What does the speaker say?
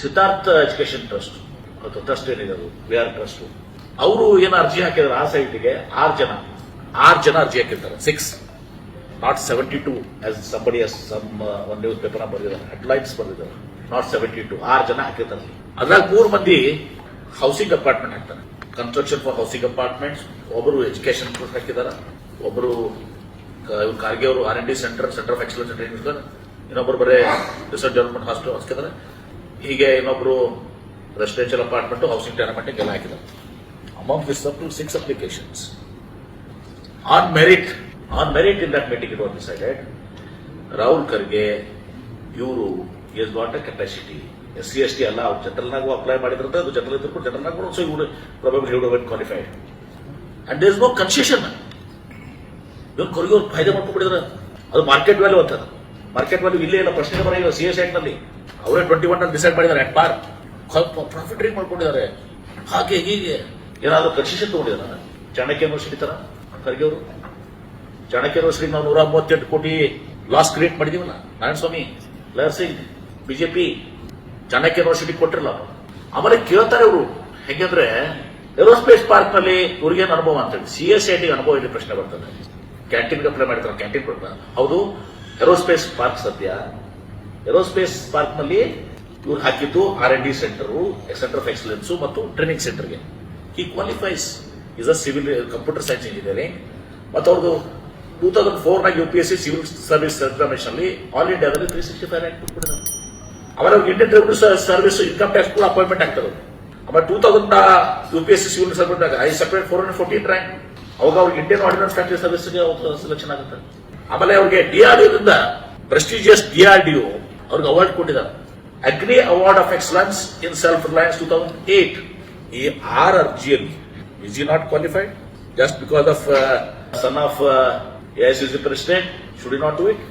Siddhartha education trust ಅಥವಾ trust ಏನಿದೆ ಅದು? R trust. ಅವರು ಏನು ಅರ್ಜಿ ಹಾಕಿದ್ರು ಆ ಸೈಟ್ಗೆ? ಆರು ಜನ. ಆರು ಜನ ಅರ್ಜಿ ಹಾಕಿರ್ತಾರೆ. Six not seventy two as somebody some ಒಂದು ನ್ಯೂಸ್ ಪೇಪರ್ ಬರೆದಿದ್ದಾರೆ ಹೆಡ್ಲೈನ್ಸ್ ಬರೆದಿದ್ದಾರೆ ನಾಟ್ ಸೆವೆಂಟಿ ಟು ಆರು ಜನ ಹಾಕಿರ್ತಾರೆ. ಅದ್ರಾಗ ಮೂರು ಮಂದಿ ಹೌಸಿಂಗ್ ಅಪಾರ್ಟ್ಮೆಂಟ್ ಹಾಕ್ತಾರೆ. ಕನ್ಸ್ಟ್ರಕ್ಷನ್ ಫಾರ್ ಹೌಸಿಂಗ್ ಅಪಾರ್ಟ್ಮೆಂಟ್ಸ್ ಒಬ್ಬರು ಎಜುಕೇಶನ್ ಹಾಕಿದ್ದಾರೆ ಒಬ್ಬರು ಕಾರ್ಗೆ ಅವರು R N D center center of excellence ಇನ್ನೊಬ್ಬರು ಬರೀ ರಿಸರ್ಚ್ ಡೆವಲಪ್ಮೆಂಟ್ ಹಾಸ್ಟೆಲ್ ಹಾಕಿದ್ದಾರೆ ಹೀಗೆ ಇನ್ನೊಬ್ರು ರೆಸಿಡೆನ್ಷಿಯಲ್ ಅಪಾರ್ಟ್ಮೆಂಟ್ ಹೌಸಿಂಗ್ ಟೆನಮೆಂಟ್ ಎಲ್ಲ ಹಾಕಿದ್ದಾರೆ. Amount this up to six applications on merit on merit in that meeting it was decided Rahul Kharge ಇವರು is not a capacity S C S T ಅಲ್ಲ, ಅವ್ರು ಜನರಲ್ನಾಗೂ apply ಮಾಡಿದ್ರಂತೆ, ಅದು general ಇದ್ರು ಜನರಲ್ನಾಗೂ so ಇವರು probable he would qualified and there is no concession ಇವ್ರು ಖರ್ಗೆ ಅವ್ರು ಫಾಯ್ದೆ ಮಾಡ್ಕೊಂಡ್ಬಿಟ್ಟಿದ್ರೆ ಅದು ಮಾರ್ಕೆಟ್ ವ್ಯಾಲ್ಯೂ ಅಂತ ಮಾರ್ಕೆಟ್ ವ್ಯಾಲ್ಯೂ ಇಲ್ಲೇ ಇಲ್ಲ, ಪ್ರಶ್ನೆ ಬರೆಯಿಲ್ಲ ಸಿ ಎಸ್ನಲ್ಲಿ. ಅವರೇ ಟ್ವೆಂಟಿ ಒನ್ ಡಿಸೈಡ್ ಮಾಡಿದ್ದಾರೆ ಅಟ್ ಪಾರ್ ಪ್ರಾಫಿಟ್ ರೇಟ್ ಮಾಡ್ಕೊಂಡಿದ್ದಾರೆ. ಹಾಗೆ ಹೀಗೆ ಏನಾದರೂ ಕನ್ಸೆಷನ್ ತಗೊಂಡಿದ್ದಾರೆ? ಚಾಣಕ್ಯ ಯೂನಿವರ್ಸಿಟಿ ಖರ್ಗೆ ಅವರು? ಚಾಣಕ್ಯ ಯೂನಿವರ್ಸಿಟಿ ನಾವು ನೂರ ಮೂವತ್ತೆಂಟು ಕೋಟಿ ಲಾಸ್ ಕ್ರಿಯೇಟ್ ಮಾಡಿದೀವಲ್ಲ? ನಾರಾಯಣ ಸ್ವಾಮಿ ಲಹರ್ ಸಿಂಗ್, ಬಿಜೆಪಿ, ಚಾಣಕ್ಯ ಯೂನಿವರ್ಸಿಟಿ ಕೊಟ್ಟಿರಲ್ಲ ಅವರು. ಆಮೇಲೆ ಕೇಳ್ತಾರೆ ಅವರು ಹೆಂಗಂದ್ರೆ ಏರೋಸ್ಪೇಸ್ ಪಾರ್ಕ್ನಲ್ಲಿ ಇವ್ರಿಗೇನು ಅನುಭವ ಅಂತ ಹೇಳಿ ಸಿ ಎಸ್ ಐ ಟಿ ಅನುಭವ ಇಲ್ಲಿ ಪ್ರಶ್ನೆ ಬರ್ತದೆ. ಕ್ಯಾಂಟೀನ್ ಅಪ್ಲೈ ಮಾಡ್ತಾರೆ ಕ್ಯಾಂಟೀನ್ ಕೊಡ್ತಾರೆ ಹೌದು ಏರೋಸ್ಪೇಸ್ ಪಾರ್ಕ್ ಸದ್ಯ ಏರೋಸ್ಪೇಸ್ ಪಾರ್ಕ್ನಲ್ಲಿ ಇವ್ರು ಹಾಕಿದ್ದು R N D center center of excellence ಮತ್ತು ಟ್ರೈನಿಂಗ್ ಸೆಂಟರ್ಗೆ ಈ qualifies is a civil computer science engineering ಮತ್ತು ಅವ್ರದ್ದು ಟೂ ತೌಸಂಡ್ ಫೋರ್ ನಾಗ U P S C civil service examination ಅಲ್ಲಿ ಆಲ್ ಇಂಡಿಯಾದಲ್ಲಿ ತ್ರೀ ಸಿಕ್ಸ್ಟಿ ಫೈವ್ ರ್ಯಾಂಕ್ ಆಮೇಲೆ ಅವರ Indian revenue service income tax ಕೂಡ ಅಪಾಯಿಂಟ್ಮೆಂಟ್ ಆಗ್ತದೆ ಆಮೇಲೆ two thousand U P S C civil service I separate four hundred fourteen rank ಅವಾಗ ಅವ್ರಿಗೆ Indian ordinance factory ಸರ್ವಿಸ್ಗೆ ಸೆಲೆಕ್ಷನ್ ಆಗುತ್ತೆ. ಆಮೇಲೆ ಅವ್ರಿಗೆ ಡಿಆರ್ಡಿಒದಿಂದ ಪ್ರೆಸ್ಟಿಜಿಯಸ್ ಡಿಆರ್ಡಿಒ ಅವ್ರಿಗೆ ಅವಾರ್ಡ್ ಕೊಟ್ಟಿದ್ದಾರೆ. Agri award of excellence in self reliance two thousand eight ಈ ಆರ್ ಅರ್ಜಿಯಲ್ಲಿ is he not qualified just because of son of S is the president should not do it